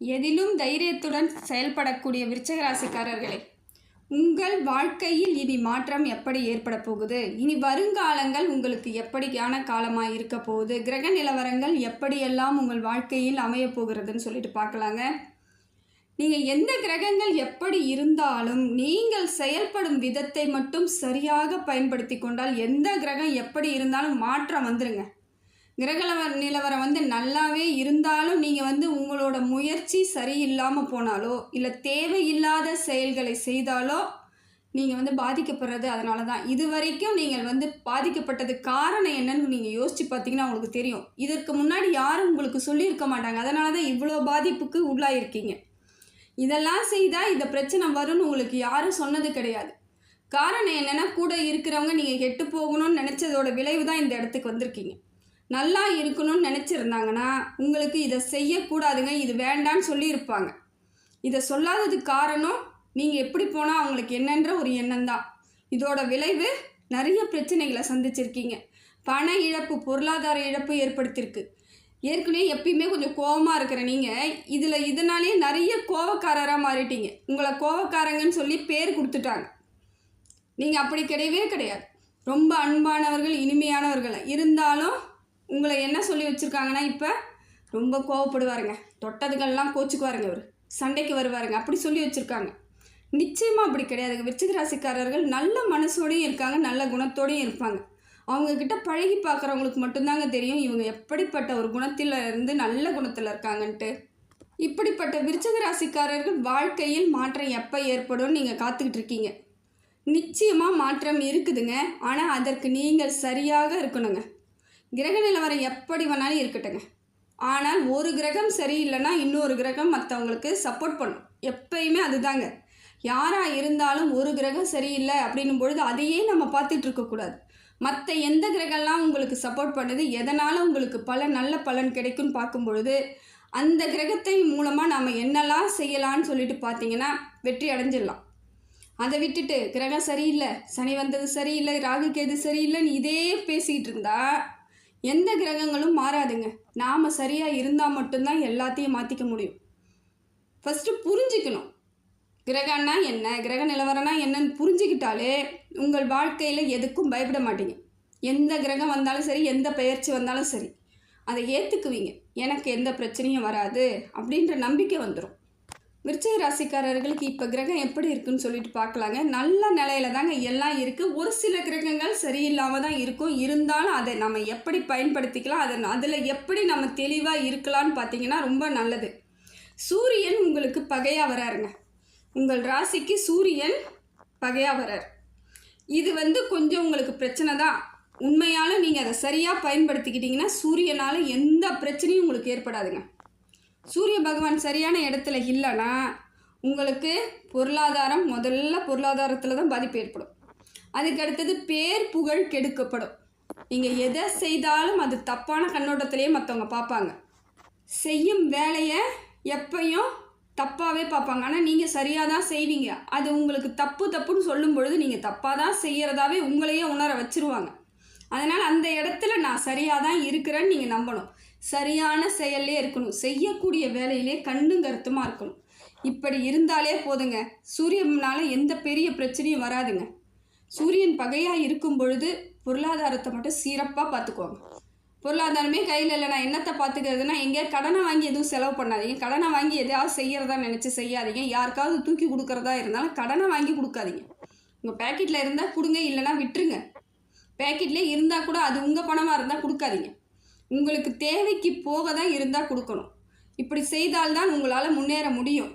எதிலும் தைரியத்துடன் செயல்படக்கூடிய விருச்சகராசிக்காரர்களே உங்கள் வாழ்க்கையில் இனி மாற்றம் எப்படி ஏற்பட போகுது? இனி வருங்காலங்கள் உங்களுக்கு எப்படியான காலமாக இருக்க போகுது? கிரக நிலவரங்கள் எப்படியெல்லாம் உங்கள் வாழ்க்கையில் அமைய போகிறதுன்னு சொல்லிட்டு பார்க்கலாங்க. நீங்கள் எந்த கிரகங்கள் எப்படி இருந்தாலும் நீங்கள் செயல்படும் விதத்தை மட்டும் சரியாக பயன்படுத்தி கொண்டால் எந்த கிரகம் எப்படி இருந்தாலும் மாற்றம் வந்துருங்க. கிரக நிலவரம் வந்து நல்லாவே இருந்தாலும் நீங்கள் வந்து உங்களோட முயற்சி சரியில்லாமல் போனாலோ இல்லை தேவையில்லாத செயல்களை செய்தாலோ நீங்கள் வந்து பாதிக்கப்படுறது அதனால தான் இது வரைக்கும் நீங்கள் வந்து பாதிக்கப்பட்டது காரணம் என்னன்னு நீங்கள் யோசிச்சு பார்த்தீங்கன்னா உங்களுக்கு தெரியும். இதற்கு முன்னாடி யாரும் உங்களுக்கு சொல்லியிருக்க மாட்டாங்க. அதனால தான் இவ்வளோ பாதிப்புக்கு உள்ளாயிருக்கீங்க. இதெல்லாம் செய்தால் இந்த பிரச்சனை வரும்னு உங்களுக்கு யாரும் சொன்னது கிடையாது. காரணம் என்னென்னா கூட இருக்கிறவங்க நீங்கள் கெட்டு போகணும்னு நினச்சதோட விளைவு தான் இந்த இடத்துக்கு வந்திருக்கீங்க. நல்லா இருக்கணும்னு நினச்சிருந்தாங்கன்னா உங்களுக்கு இதை செய்யக்கூடாதுங்க இது வேண்டான்னு சொல்லியிருப்பாங்க. இதை சொல்லாததுக்கு காரணம் நீங்கள் எப்படி போனால் அவங்களுக்கு என்னன்ற ஒரு எண்ணம் தான் இதோட விளைவு நிறைய பிரச்சனைகளை சந்திச்சிருக்கீங்க. பண இழப்பு பொருளாதார இழப்பு ஏற்படுத்தியிருக்கு. ஏற்கனவே எப்பயுமே கொஞ்சம் கோவமாக இருக்கிற நீங்கள் இதில் இதனாலேயே நிறைய கோவக்காரராக மாறிட்டீங்க. உங்களை கோவக்காரங்கன்னு சொல்லி பேர் கொடுத்துட்டாங்க. நீங்கள் அப்படி கிடையவே கிடையாது. ரொம்ப அன்பானவர்கள் இனிமையானவர்கள். இருந்தாலும் உங்களை என்ன சொல்லி வச்சுருக்காங்கன்னா இப்போ ரொம்ப கோவப்படுவாருங்க. தொட்டதுக்கெல்லாம் கோச்சுக்குவாருங்க அவர் சண்டைக்கு வருவாருங்க. அப்படி சொல்லி வச்சுருக்காங்க. நிச்சயமாக அப்படி கிடையாதுங்க. விருச்சிக ராசிக்காரர்கள் நல்ல மனசோடையும் இருக்காங்க. நல்ல குணத்தோடையும் இருப்பாங்க. அவங்கக்கிட்ட பழகி பார்க்குறவங்களுக்கு மட்டும்தாங்க தெரியும். இவங்க எப்படிப்பட்ட ஒரு குணத்தில் இருந்து நல்ல குணத்தில் இருக்காங்கன்ட்டு. இப்படிப்பட்ட விருச்சக ராசிக்காரர்கள் வாழ்க்கையில் மாற்றம் எப்போ ஏற்படும் நீங்கள் காத்துக்கிட்டு இருக்கீங்க. நிச்சயமாக மாற்றம் இருக்குதுங்க. ஆனால் அதற்கு நீங்கள் சரியாக இருக்கணுங்க. கிரக நிலவரம் எப்படி வேணாலும் இருக்கட்டுங்க. ஆனால் ஒரு கிரகம் சரியில்லைன்னா இன்னொரு கிரகம் மற்றவங்களுக்கு சப்போர்ட் பண்ணும். எப்பயுமே அதுதாங்க. யாராக இருந்தாலும் ஒரு கிரகம் சரியில்லை அப்படின்னும் பொழுது அதையே நம்ம பார்த்துட்டு இருக்கக்கூடாது மற்ற எந்த கிரகம்லாம் உங்களுக்கு சப்போர்ட் பண்ணுது எதனால் உங்களுக்கு பல நல்ல பலன் கிடைக்கும்னு பார்க்கும் பொழுது அந்த கிரகத்தை மூலமாக நாம் என்னெல்லாம் செய்யலான்னு சொல்லிட்டு பார்த்தீங்கன்னா வெற்றி அடைஞ்சிடலாம். அதை விட்டுட்டு கிரகம் சரியில்லை சனி வந்தது சரியில்லை ராகு கேது சரியில்லைன்னு இதே பேசிக்கிட்டு இருந்தால் எந்த கிரகங்களும் மாறாதுங்க. நாம் சரியாக இருந்தால் மட்டும்தான் எல்லாத்தையும் மாற்றிக்க முடியும். ஃபஸ்ட்டு புரிஞ்சுக்கணும். கிரகம்னா என்ன? கிரக நிலவரம்னா என்னன்னு புரிஞ்சுக்கிட்டாலே உங்கள் வாழ்க்கையில் எதுக்கும் பயப்பட மாட்டீங்க. எந்த கிரகம் வந்தாலும் சரி எந்த பெயர்ச்சி வந்தாலும் சரி. அதை ஏற்றுக்குவீங்க எனக்கு எந்த பிரச்சனையும் வராது அப்படின்ற நம்பிக்கை வந்துடும் விருச்சிக ராசிக்காரர்களுக்கு இப்போ கிரகம் எப்படி இருக்குன்னு சொல்லிட்டு பார்க்கலாங்க. நல்ல நிலையில தாங்க எல்லாம் இருக்குது ஒரு சில கிரகங்கள் சரியில்லாமல் தான் இருக்கும். இருந்தாலும் அதை நம்ம எப்படி பயன்படுத்திக்கலாம்? அதை அதில் எப்படி நம்ம தெளிவாக இருக்கலாம்னு பார்த்தீங்கன்னா ரொம்ப நல்லது. சூரியன் உங்களுக்கு பகையாக வராருங்க. உங்கள் ராசிக்கு சூரியன் பகையாக வரார். இது வந்து கொஞ்சம் உங்களுக்கு பிரச்சனை தான். உண்மையாலும் நீங்கள் அதை சரியாக பயன்படுத்திக்கிட்டிங்கன்னா சூரியனால் எந்த பிரச்சனையும் உங்களுக்கு ஏற்படாதுங்க. சூரிய பகவான் சரியான இடத்துல இல்லைன்னா உங்களுக்கு பொருளாதாரம் முதல்ல பொருளாதாரத்தில் தான் பாதிப்பு ஏற்படும். அதுக்கு அடுத்தது பேர் புகழ் கெடுக்கப்படும். நீங்கள் எதை செய்தாலும் அது தப்பான கண்ணோட்டத்திலேயே மற்றவங்க பார்ப்பாங்க. செய்யும் வேலையை எப்பையும் தப்பாகவே பார்ப்பாங்க. ஆனால் நீங்கள் சரியாக தான் செய்வீங்க. அது உங்களுக்கு தப்பு தப்புன்னு சொல்லும் பொழுது நீங்கள் தப்பாக தான் செய்கிறதாவே உங்களையே உணர வச்சிருவாங்க. அதனால் அந்த இடத்துல நான் சரியாக தான் இருக்கிறேன்னு நீங்கள் நம்பணும். சரியான செயல்லே இருக்கணும். செய்யக்கூடிய வேலையிலே கண்ணும் கருத்துமாக இருக்கணும். இப்படி இருந்தாலே போதுங்க. சூரியனால் எந்த பெரிய பிரச்சனையும் வராதுங்க. சூரியன் பகையாக இருக்கும் பொழுது பொருளாதாரத்தை மட்டும் சிறப்பாக பார்த்துக்குவாங்க பொருளாதாரமே கையில் இல்லை. நான் என்னத்தை பார்த்துக்கிறதுனா எங்கேயா கடனை வாங்கி எதுவும் செலவு பண்ணாதீங்க. கடனை வாங்கி எதையாவது செய்கிறதா நினச்சி செய்யாதீங்க. யாருக்காவது தூக்கி கொடுக்குறதா இருந்தாலும் கடனை வாங்கி கொடுக்காதீங்க. உங்கள் பேக்கெட்டில் இருந்தால் கொடுங்க இல்லைன்னா விட்டுருங்க. பேக்கெட்லேயே இருந்தால் கூட அது உங்கள் பணமாக இருந்தால் கொடுக்காதீங்க. உங்களுக்கு தேவைக்கு போக தான் இருந்தால் கொடுக்கணும். இப்படி செய்தால்தான் உங்களால் முன்னேற முடியும்.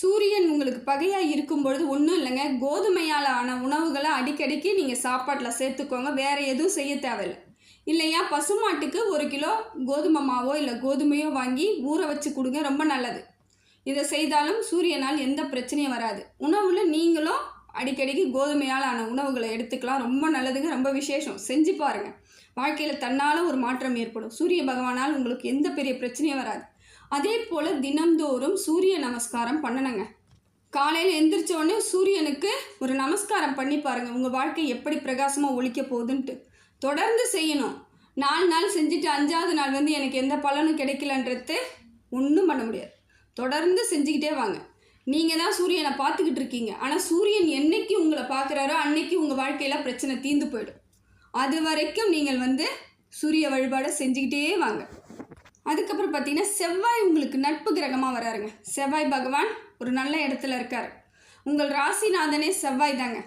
சூரியன் உங்களுக்கு பகையாக இருக்கும் பொழுது ஒன்றும் இல்லைங்க. கோதுமையால் ஆன உணவுகளை அடிக்கடிக்கு நீங்கள் சாப்பாட்டில் சேர்த்துக்கோங்க. வேறு எதுவும் செய்ய தேவையில்லை. இல்லையா? பசுமாட்டுக்கு ஒரு கிலோ கோதுமை மாவோ இல்லை கோதுமையோ வாங்கி ஊற வச்சு கொடுங்க ரொம்ப நல்லது. இதை செய்தாலும் சூரியனால் எந்த பிரச்சனையும் வராது. உணவில் நீங்களும் அடிக்கடிக்கு கோதுமையால் ஆன உணவுகளை எடுத்துக்கலாம். ரொம்ப நல்லதுங்க. ரொம்ப விசேஷம். செஞ்சு பாருங்கள் வாழ்க்கையில் தன்னால் ஒரு மாற்றம் ஏற்படும். சூரிய பகவானால் உங்களுக்கு எந்த பெரிய பிரச்சனையும் வராது. அதே போல் தினம்தோறும் சூரிய நமஸ்காரம் பண்ணணுங்க. காலையில் எந்திரிச்ச உடனே சூரியனுக்கு ஒரு நமஸ்காரம் பண்ணி பாருங்கள் உங்கள் வாழ்க்கை எப்படி பிரகாசமாக ஒழிக்க போகுதுன்ட்டு. தொடர்ந்து செய்யணும். நாலு நாள் செஞ்சுட்டு அஞ்சாவது நாள் வந்து எனக்கு எந்த பலனும் கிடைக்கலன்றது ஒன்றும் பண்ண முடியாது. தொடர்ந்து செஞ்சுக்கிட்டே வாங்க. நீங்கள் தான் சூரியனை பார்த்துக்கிட்டு இருக்கீங்க. ஆனால் சூரியன் என்றைக்கு உங்களை பார்க்குறாரோ அன்னைக்கு உங்கள் வாழ்க்கையில் பிரச்சனை தீர்ந்து போயிடும். அது வரைக்கும் நீங்கள் வந்து சூரிய வழிபாடை செஞ்சுக்கிட்டே வாங்க. அதுக்கப்புறம் பார்த்தீங்கன்னா செவ்வாய் உங்களுக்கு நட்பு கிரகமாக வராருங்க. செவ்வாய் பகவான் ஒரு நல்ல இடத்துல இருக்கார். உங்கள் ராசிநாதனே செவ்வாய் தாங்க.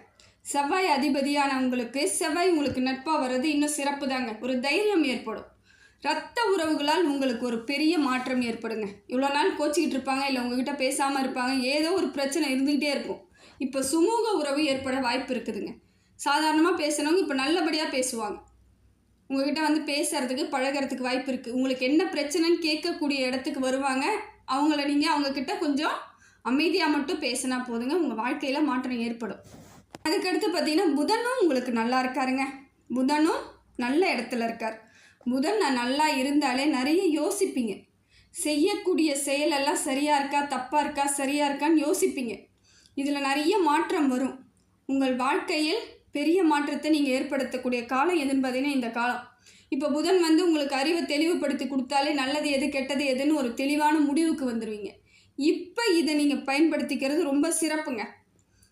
செவ்வாய் அதிபதியான உங்களுக்கு செவ்வாய் உங்களுக்கு நட்பாக வர்றது இன்னும் சிறப்பு தாங்க. ஒரு தைரியம் ஏற்படும். ரத்த உறவுகளால் உங்களுக்கு ஒரு பெரிய மாற்றம் ஏற்படுங்க. இவ்வளோ நாள் கோச்சிக்கிட்டு இருப்பாங்க இல்லை உங்ககிட்ட பேசாமல் இருப்பாங்க ஏதோ ஒரு பிரச்சனை இருந்துக்கிட்டே இருக்கும். இப்போ சுமூக உறவு ஏற்பட வாய்ப்பு இருக்குதுங்க. சாதாரணமாக பேசுனவங்க இப்போ நல்லபடியாக பேசுவாங்க. உங்ககிட்ட வந்து பேசுகிறதுக்கு பழகுறதுக்கு வாய்ப்பு இருக்குது உங்களுக்கு என்ன பிரச்சனைன்னு கேட்கக்கூடிய இடத்துக்கு வருவாங்க. அவங்கள நீங்கள் அவங்கக்கிட்ட கொஞ்சம் அமைதியாக மட்டும் பேசினா போதுங்க. உங்கள் வாழ்க்கையில் மாற்றம் ஏற்படும். அதுக்கடுத்து பார்த்தீங்கன்னா புதனும் உங்களுக்கு நல்லா இருக்காருங்க. புதனும் நல்ல இடத்துல இருக்கார். புதன் நான் நல்லா இருந்தாலே நிறைய யோசிப்பீங்க. செய்யக்கூடிய செயலெல்லாம் சரியாக இருக்கா தப்பாக இருக்கா சரியாக இருக்கான்னு யோசிப்பீங்க. இதில் நிறைய மாற்றம் வரும். உங்கள் வாழ்க்கையில் பெரிய மாற்றத்தை நீங்கள் ஏற்படுத்தக்கூடிய காலம் எதுன்னு பார்த்தீங்கன்னா இந்த காலம். இப்போ புதன் வந்து உங்களுக்கு அறிவை தெளிவுபடுத்தி கொடுத்தாலே நல்லது எது கெட்டது எதுன்னு ஒரு தெளிவான முடிவுக்கு வந்துடுவீங்க இப்போ இதை நீங்கள் பயன்படுத்திக்கிறது ரொம்ப சிறப்புங்க.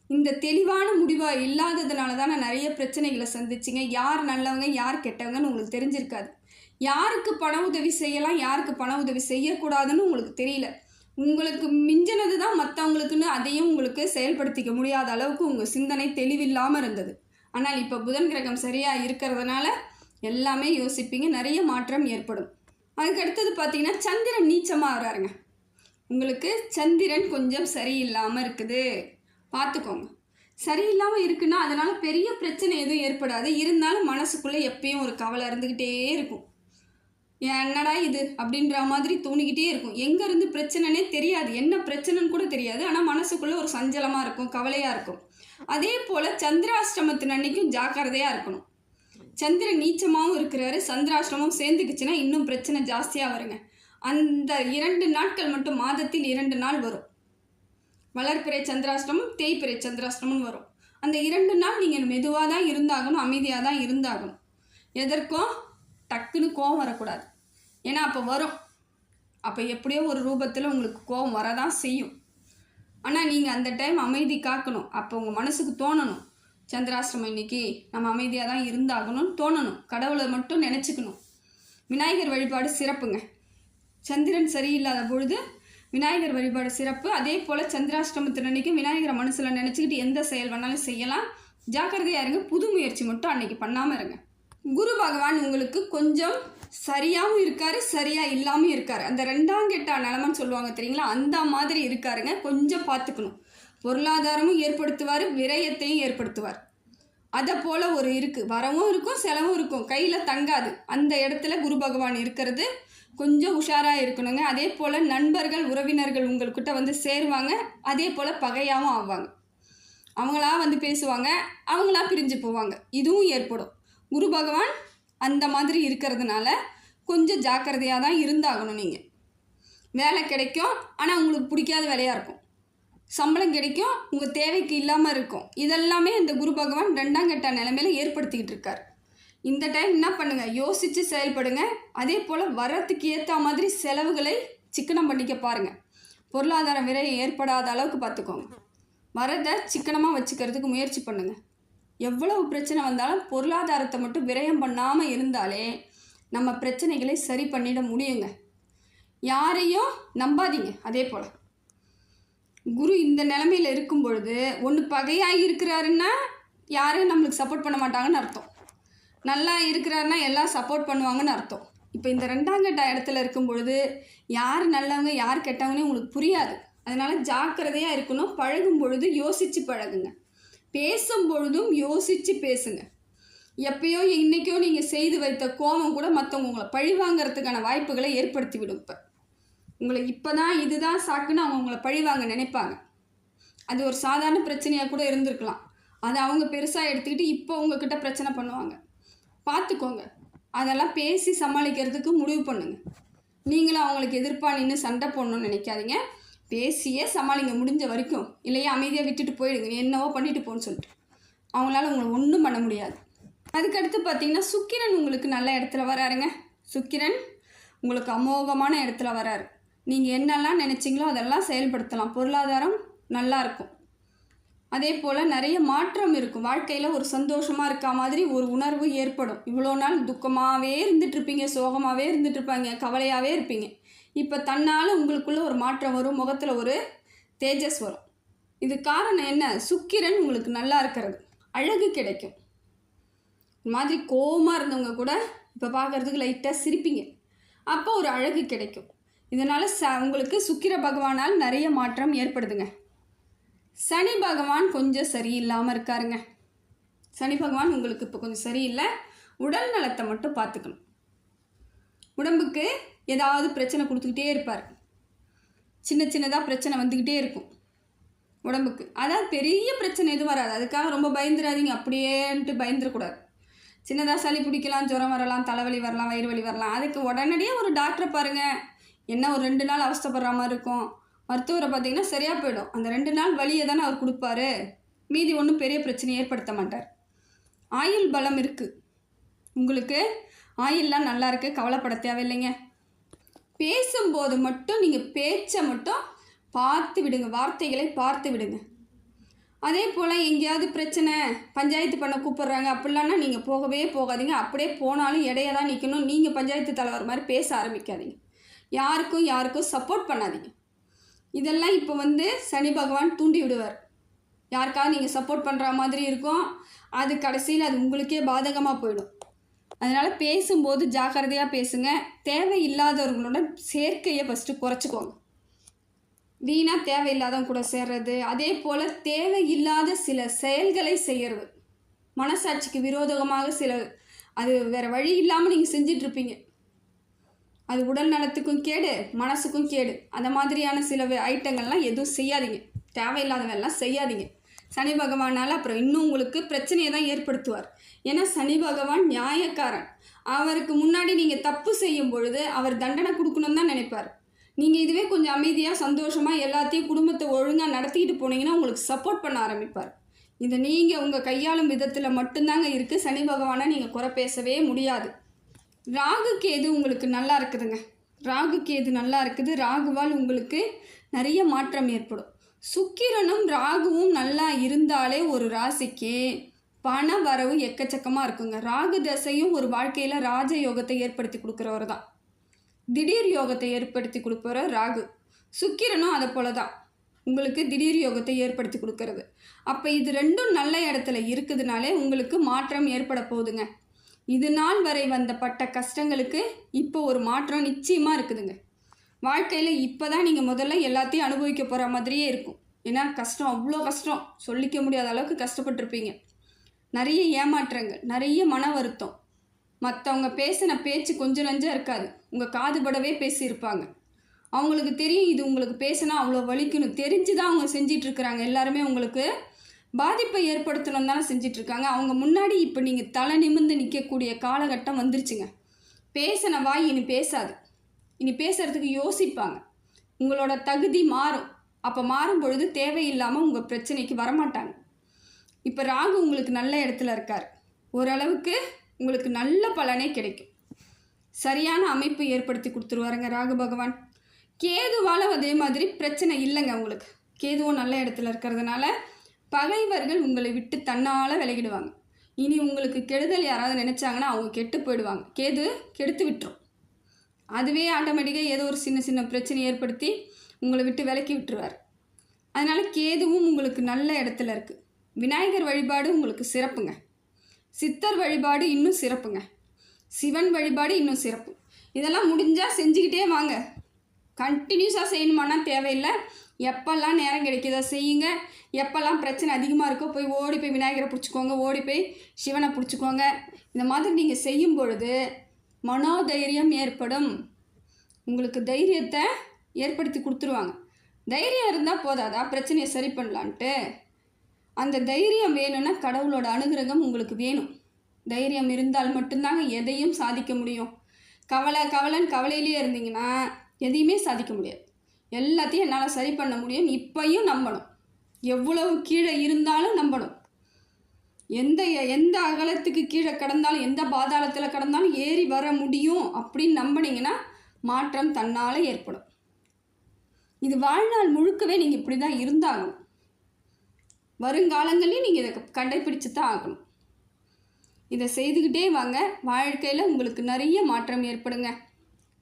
இந்த தெளிவான முடிவாக இல்லாததுனால தான் நான் நிறைய பிரச்சனைகளை சந்திச்சிங்க. யார் நல்லவங்க யார் கெட்டவங்கன்னு உங்களுக்கு தெரிஞ்சிருக்காது. யாருக்கு பண உதவி செய்யலாம் யாருக்கு பண உதவி செய்யக்கூடாதுன்னு உங்களுக்கு தெரியல. உங்களுக்கு மிஞ்சினது தான் மற்றவங்களுக்குன்னு அதையும் உங்களுக்கு செயல்படுத்திக்க முடியாத அளவுக்கு உங்கள் சிந்தனை தெளிவில்லாமல் இருந்தது. ஆனால் இப்போ புதன் கிரகம் சரியாக இருக்கிறதுனால எல்லாமே யோசிப்பீங்க. நிறைய மாற்றம் ஏற்படும். அதுக்கடுத்தது பார்த்தீங்கன்னா சந்திரன் நீச்சமாக வராருங்க. உங்களுக்கு சந்திரன் கொஞ்சம் சரியில்லாமல் இருக்குது. பார்த்துக்கோங்க. சரியில்லாமல் இருக்குன்னா அதனால் பெரிய பிரச்சனை எதுவும் ஏற்படாது. இருந்தாலும் மனசுக்குள்ளே எப்பயும் ஒரு கவலை இருந்துக்கிட்டே இருக்கும். என்னடா இது? அப்படின்ற மாதிரி தோணிக்கிட்டே இருக்கும். எங்கேருந்து பிரச்சனைனே தெரியாது. என்ன பிரச்சனைன்னு கூட தெரியாது. ஆனால் மனசுக்குள்ளே ஒரு சஞ்சலமாக இருக்கும். கவலையாக இருக்கும். அதே போல் சந்திராஷ்டிரமத்தின் அன்னைக்கும் ஜாக்கிரதையாக இருக்கணும். சந்திரன் நீச்சமாகவும் இருக்கிறாரு. சந்திராஷ்டிரமும் சேர்ந்துக்குச்சுன்னா இன்னும் பிரச்சனை ஜாஸ்தியாக வருங்க. அந்த இரண்டு நாட்கள் மட்டும் மாதத்தில் இரண்டு நாள் வரும். வளர்ப்பிறை சந்திராஷ்டிரமும் தேய்ப்பிறை சந்திராஷ்டமம் வரும். அந்த இரண்டு நாள் நீங்கள் மெதுவாக தான் இருந்தாகணும் அமைதியாக தான் இருந்தாகணும். எதற்கும் டக்குன்னு கோவம் வரக்கூடாது. ஏன்னா அப்போ வரும். அப்போ எப்படியோ ஒரு ரூபத்தில் உங்களுக்கு கோவம் வரதான் செய்யும். ஆனால் நீங்கள் அந்த டைம் அமைதி காக்கணும். அப்போ உங்கள் மனசுக்கு தோணணும். சந்திராஷ்டமம் இன்னைக்கு நம்ம அமைதியாக தான் இருந்தாகணும்னு தோணணும். கடவுளை மட்டும் நினச்சிக்கணும். விநாயகர் வழிபாடு சிறப்புங்க. சந்திரன் சரியில்லாத பொழுது விநாயகர் வழிபாடு சிறப்பு. அதே போல் சந்திராஷ்டமத்தின் அன்னைக்கு விநாயகரை மனசில் நினச்சிக்கிட்டு எந்த செயல் வேணாலும் செய்யலாம். ஜாக்கிரதையாக இருங்க. புது முயற்சி மட்டும் அன்னைக்கு பண்ணாமல் இருங்க. குரு பகவான் உங்களுக்கு கொஞ்சம் சரியாகவும் இருக்காரு சரியாக இல்லாமல் இருக்கார். அந்த ரெண்டாம் கெட்டா நிலமன்னு சொல்லுவாங்க தெரியுங்களா? அந்த மாதிரி இருக்காருங்க. கொஞ்சம் பார்த்துக்கணும். பொருளாதாரமும் ஏற்படுத்துவார் விரயத்தையும் ஏற்படுத்துவார். அதை போல் ஒரு இருக்குது வரவும் இருக்கும் செலவும் இருக்கும். கையில் தங்காது. அந்த இடத்துல குரு பகவான் இருக்கிறது கொஞ்சம் உஷாராக இருக்கணுங்க. அதே போல் நண்பர்கள் உறவினர்கள் உங்கள்கிட்ட வந்து சேருவாங்க. அதே போல் பகையாகவும் ஆவாங்க. அவங்களா வந்து பேசுவாங்க. அவங்களா பிரிஞ்சு போவாங்க. இதுவும் ஏற்படும். குரு பகவான் அந்த மாதிரி இருக்கிறதுனால கொஞ்சம் ஜாக்கிரதையாக தான் இருந்தாகணும் நீங்கள் வேலை கிடைக்கும் ஆனால் உங்களுக்கு பிடிக்காத வேலையாக இருக்கும். சம்பளம் கிடைக்கும் உங்கள் தேவைக்கு இல்லாமல் இருக்கும். இதெல்லாமே இந்த குரு பகவான் ரெண்டாம் கட்ட நிலைமையில் ஏற்படுத்திக்கிட்டு இருக்கார். இந்த டைம் என்ன பண்ணுங்கள் யோசித்து செயல்படுங்க. அதே போல் வரத்துக்கு ஏற்ற மாதிரி செலவுகளை சிக்கனம் பண்ணிக்க பாருங்கள் பொருளாதார விரயம் ஏற்படாத அளவுக்கு பார்த்துக்கோங்க. வரதை சிக்கனமாக வச்சுக்கிறதுக்கு முயற்சி பண்ணுங்கள் எவ்வளவு பிரச்சனை வந்தாலும் பொருளாதாரத்தை மட்டும் விரயம் பண்ணாமல் இருந்தாலே நம்ம பிரச்சனைகளை சரி பண்ணிட முடியுங்க. யாரையும் நம்பாதீங்க அதே போல். குரு இந்த நிலமையில இருக்கும் பொழுது ஒன்று பகையாக இருக்கிறாருன்னா யாரும் நம்மளுக்கு சப்போர்ட் பண்ண மாட்டாங்கன்னு அர்த்தம். நல்லா இருக்கிறாருன்னா எல்லாம் சப்போர்ட் பண்ணுவாங்கன்னு அர்த்தம். இப்போ இந்த ரெண்டாம் கட்ட இடத்துல இருக்கும் பொழுது யார் நல்லவங்க யார் கெட்டவங்கன்னு உங்களுக்கு புரியாது. அதனால் ஜாக்கிரதையாக இருக்கணும் பழகும் பொழுது யோசித்து பழகுங்க. பேசும் பொழுதும் யோசித்து பேசுங்க. எப்பயோ இன்றைக்கோ நீங்கள் செய்து வைத்த கோபம் கூட மற்றவங்க உங்களை பழிவாங்கிறதுக்கான வாய்ப்புகளை ஏற்படுத்தி விடும் இப்போ. உங்களை இப்போ தான் இதுதான் சாக்குன்னு அவங்க உங்களை பழி வாங்க நினைப்பாங்க. அது ஒரு சாதாரண பிரச்சனையாக கூட இருந்திருக்கலாம். அதை அவங்க பெருசாக எடுத்துக்கிட்டு இப்போ உங்ககிட்ட பிரச்சனை பண்ணுவாங்க. பார்த்துக்கோங்க அதெல்லாம் பேசி சமாளிக்கிறதுக்கு முடிவு பண்ணுங்கள் நீங்களும் அவங்களுக்கு எதிர்ப்பாக நின்று சண்டை போடணும்னு நினைக்காதீங்க. பேசியே சமாளிங்க முடிஞ்ச வரைக்கும். இல்லையா அமைதியாக விட்டுட்டு போயிடுங்க. நீ என்னவோ பண்ணிட்டு போன்னு சொல்லிட்டு. அவங்களால உங்களை ஒன்றும் பண்ண முடியாது. அதுக்கடுத்து பார்த்தீங்கன்னா சுக்கிரன் உங்களுக்கு நல்ல இடத்துல வராருங்க. சுக்கிரன் உங்களுக்கு அமோகமான இடத்துல வராரு. நீங்கள் என்னெல்லாம் நினச்சிங்களோ அதெல்லாம் செயல்படுத்தலாம். பொருளாதாரம் நல்லா இருக்கும். அதே போல் நிறைய மாற்றம் இருக்கும். வாழ்க்கையில் ஒரு சந்தோஷமாக இருக்கா மாதிரி ஒரு உணர்வு ஏற்படும். இவ்வளோ நாள் துக்கமாகவே இருந்துகிட்ருப்பீங்க சோகமாகவே இருந்துகிட்ருப்பாங்க கவலையாகவே இருப்பீங்க. இப்போ தன்னால் உங்களுக்குள்ள ஒரு மாற்றம் வரும் முகத்தில் ஒரு தேஜஸ் வரும். இது காரணம் என்ன? சுக்கிரன் உங்களுக்கு நல்லா இருக்கிறது. அழகு கிடைக்கும். இந்த மாதிரி கோவமாக இருந்தவங்க கூட இப்போ பார்க்குறதுக்கு லைட்டாக சிரிப்பீங்க. அப்போ ஒரு அழகு கிடைக்கும். இதனால் ச உங்களுக்கு சுக்கிர பகவானால் நிறைய மாற்றம் ஏற்படுதுங்க. சனி பகவான் கொஞ்சம் சரியில்லாமல் இருக்காருங்க. சனி பகவான் உங்களுக்கு இப்போ கொஞ்சம் சரியில்லை. உடல் நலத்தை மட்டும் பார்த்துக்கணும். உடம்புக்கு ஏதாவது பிரச்சனை கொடுத்துக்கிட்டே இருப்பார். சின்ன சின்னதாக பிரச்சனை வந்துக்கிட்டே இருக்கும் உடம்புக்கு. அதாவது பெரிய பிரச்சனை எதுவும் வராது. அதுக்காக ரொம்ப பயந்துடாதீங்க அப்படியேன்ட்டு பயந்துடக்கூடாது. சின்னதாக சளி பிடிக்கலாம் ஜுரம் வரலாம் தலைவலி வரலாம் வயிறு வலி வரலாம். அதுக்கு உடனடியாக ஒரு டாக்டரை பாருங்கள் என்ன ஒரு ரெண்டு நாள் அவஸ்தப்படுற மாதிரி இருக்கும். மருத்துவரை பார்த்தீங்கன்னா சரியாக போயிடும். அந்த ரெண்டு நாள் வழியை தானே அவர் கொடுப்பாரு. மீதி ஒன்றும் பெரிய பிரச்சனை ஏற்படுத்த மாட்டார். ஆயுள் பலம் இருக்குது உங்களுக்கு ஆயில்லாம் நல்லா இருக்குது கவலைப்பட தேவையில்லைங்க. பேசும்போது மட்டும் நீங்கள் பேச்சை மட்டும் பார்த்து விடுங்க. வார்த்தைகளை பார்த்து விடுங்க. அதே போல் எங்கேயாவது பிரச்சனை பஞ்சாயத்து பண்ண கூப்பிட்றாங்க அப்படிலான்னா நீங்கள் போகவே போகாதீங்க. அப்படியே போனாலும் இடையே தான் நிற்கணும் நீங்கள் பஞ்சாயத்து தலைவர் மாதிரி பேச ஆரம்பிக்காதீங்க. யாருக்கும் யாருக்கும் சப்போர்ட் பண்ணாதீங்க. இதெல்லாம் இப்போ வந்து சனி பகவான் தூண்டி விடுவார். யாருக்காவது நீங்கள் சப்போர்ட் பண்ணுற மாதிரி இருக்கும். அது கடைசியில் அது உங்களுக்கே பாதகமாக போயிடும். அதனால் பேசும்போது ஜாக்கிரதையாக பேசுங்க. தேவையில்லாதவர்களோட சேர்க்கையை ஃபஸ்ட்டு குறைச்சிக்கோங்க. வீணாக தேவையில்லாதவங்க கூட சேர்றது அதே போல் தேவையில்லாத சில செயல்களை செய்கிறது மனசாட்சிக்கு விரோதமாக சில அது வேறு வழி இல்லாமல் நீங்கள் செஞ்சிட்ருப்பீங்க. அது உடல் நலத்துக்கும் கேடு மனசுக்கும் கேடு. அந்த மாதிரியான சில ஐட்டங்கள்லாம் எதுவும் செய்யாதீங்க. தேவையில்லாதவெல்லாம் செய்யாதீங்க. சனி பகவானால் அப்புறம் இன்னும் உங்களுக்கு பிரச்சனையை தான் ஏற்படுத்துவார். ஏன்னா சனி பகவான் நியாயக்காரன். அவருக்கு முன்னாடி நீங்கள் தப்பு செய்யும் பொழுது அவர் தண்டனை கொடுக்கணும்னு தான் நினைப்பார். நீங்கள் இதுவே கொஞ்சம் அமைதியாக சந்தோஷமாக எல்லாத்தையும் குடும்பத்தை ஒழுங்காக நடத்திக்கிட்டு போனீங்கன்னா உங்களுக்கு சப்போர்ட் பண்ண ஆரம்பிப்பார். இதை நீங்கள் உங்கள் கையாளும் விதத்தில் மட்டும்தாங்க இருக்குது சனி பகவானை நீங்கள் குறை பேசவே முடியாது. ராகு கேது உங்களுக்கு நல்லா இருக்குதுங்க. ராகு கேது நல்லா இருக்குது. ராகுவால் உங்களுக்கு நிறைய மாற்றம் ஏற்படும். சுக்கிரனும் ராகுவும் நல்லா இருந்தாலே ஒரு ராசிக்கு பண வரவு எக்கச்சக்கமாக இருக்குங்க. ராகு தசையும் ஒரு வாழ்க்கையில் ராஜ யோகத்தை ஏற்படுத்தி கொடுக்குறவர் தான். திடீர் யோகத்தை ஏற்படுத்தி கொடுப்பவர் ராகு. சுக்கிரனும் அதை போல தான் உங்களுக்கு திடீர் யோகத்தை ஏற்படுத்தி கொடுக்கறது. அப்போ இது ரெண்டும் நல்ல இடத்துல இருக்குதுனாலே உங்களுக்கு மாற்றம் ஏற்பட போகுதுங்க. இது நாள் வரை வந்த பட்ட கஷ்டங்களுக்கு இப்போ ஒரு மாற்றம் நிச்சயமாக இருக்குதுங்க. வாழ்க்கையில் இப்போ தான் நீங்கள் முதல்ல எல்லாத்தையும் அனுபவிக்க போகிற மாதிரியே இருக்கும். ஏன்னா கஷ்டம் அவ்வளோ கஷ்டம். சொல்லிக்க முடியாத அளவுக்கு கஷ்டப்பட்டிருப்பீங்க. நிறைய ஏமாற்றங்கள் நிறைய மன வருத்தம். மற்றவங்க பேசின பேச்சு கொஞ்சம் நஞ்சாக இருக்காது. உங்கள் காதுபடவே பேசியிருப்பாங்க. அவங்களுக்கு தெரியும் இது உங்களுக்கு பேசினா அவ்வளோ வலிக்கணும் தெரிஞ்சு தான் அவங்க செஞ்சிட்ருக்குறாங்க. எல்லாருமே உங்களுக்கு பாதிப்பை ஏற்படுத்தணும் தானே செஞ்சிட்ருக்காங்க. அவங்க முன்னாடி இப்போ நீங்கள் தலை நிமிர்ந்து நிற்கக்கூடிய காலகட்டம் வந்துருச்சுங்க. பேசின வாய் இனி பேசாது. இனி பேசுகிறதுக்கு யோசிப்பாங்க. உங்களோட தகுதி மாறும். அப்போ மாறும் பொழுது தேவையில்லாமல் உங்கள் பிரச்சனைக்கு வரமாட்டாங்க. இப்போ ராகு உங்களுக்கு நல்ல இடத்துல இருக்கார். ஓரளவுக்கு உங்களுக்கு நல்ல பலனே கிடைக்கும். சரியான அமைப்பு ஏற்படுத்தி கொடுத்துருவாருங்க ராகு பகவான். கேதுவால் அதே மாதிரி பிரச்சனை இல்லைங்க உங்களுக்கு. கேதுவும் நல்ல இடத்துல இருக்கிறதுனால பகைவர்கள் உங்களை விட்டு தன்னால் விலகிடுவாங்க. இனி உங்களுக்கு கெடுதல் யாராவது நினச்சாங்கன்னா அவங்க கெட்டு போயிடுவாங்க. கேது கெடுத்து விட்டுரும். அதுவே ஆட்டோமேட்டிக்காக ஏதோ ஒரு சின்ன சின்ன பிரச்சனை ஏற்படுத்தி உங்களை விட்டு விலக்கி விட்டுருவார். அதனால் கேதுவும் உங்களுக்கு நல்ல இடத்துல இருக்குது விநாயகர் வழிபாடு உங்களுக்கு சிறப்புங்க. சித்தர் வழிபாடு இன்னும் சிறப்புங்க. சிவன் வழிபாடு இன்னும் சிறப்பு. இதெல்லாம் முடிஞ்சால் செஞ்சுக்கிட்டே வாங்க. கண்டினியூஸாக செய்யணுமானா தேவையில்லை. எப்போல்லாம் நேரம் கிடைக்கிதோ செய்யுங்க. எப்போல்லாம் பிரச்சனை அதிகமாக இருக்கோ போய் ஓடி போய் விநாயகரை பிடிச்சிக்கோங்க. ஓடி போய் சிவனை பிடிச்சிக்கோங்க. இந்த மாதிரி நீங்கள் செய்யும் பொழுது மனோதைரியம் ஏற்படும். உங்களுக்கு தைரியத்தை ஏற்படுத்தி கொடுத்துருவாங்க. தைரியம் இருந்தால் போதாதா பிரச்சனையை சரி பண்ணலான்ட்டு. அந்த தைரியம் வேணும்னா கடவுளோட அனுகிரகம் உங்களுக்கு வேணும். தைரியம் இருந்தால் மட்டும்தாங்க எதையும் சாதிக்க முடியும். கவலை கவலைன்னு கவலையிலே இருந்தீங்கன்னா எதையுமே சாதிக்க முடியாது. எல்லாத்தையும் என்னால் சரி பண்ண முடியும் இப்பையும் நம்பணும். எவ்வளவு கீழே இருந்தாலும் நம்பணும். எந்த எந்த அகலத்துக்கு கீழே கடந்தாலும் எந்த பாதாளத்தில் கடந்தாலும் ஏறி வர முடியும் அப்படின்னு நம்பினீங்கன்னா மாற்றம் தன்னால் ஏற்படும். இது வாழ்நாள் முழுக்கவே நீங்கள் இப்படி தான் இருந்தாகணும். வருங்காலங்களையும் நீங்கள் இதை கடைப்பிடிச்சு தான் ஆகணும். இதை செய்துக்கிட்டே வாங்க. வாழ்க்கையில் உங்களுக்கு நிறைய மாற்றம் ஏற்படுங்க.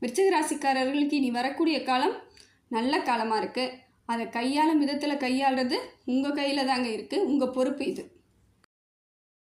விருச்சிக ராசிக்காரர்களுக்கு இனி வரக்கூடிய காலம் நல்ல காலமாக இருக்குது அதை கையாளும் விதத்தில் கையாளுறது உங்கள் கையில் தாங்க இருக்குது உங்கள் பொறுப்பு இது.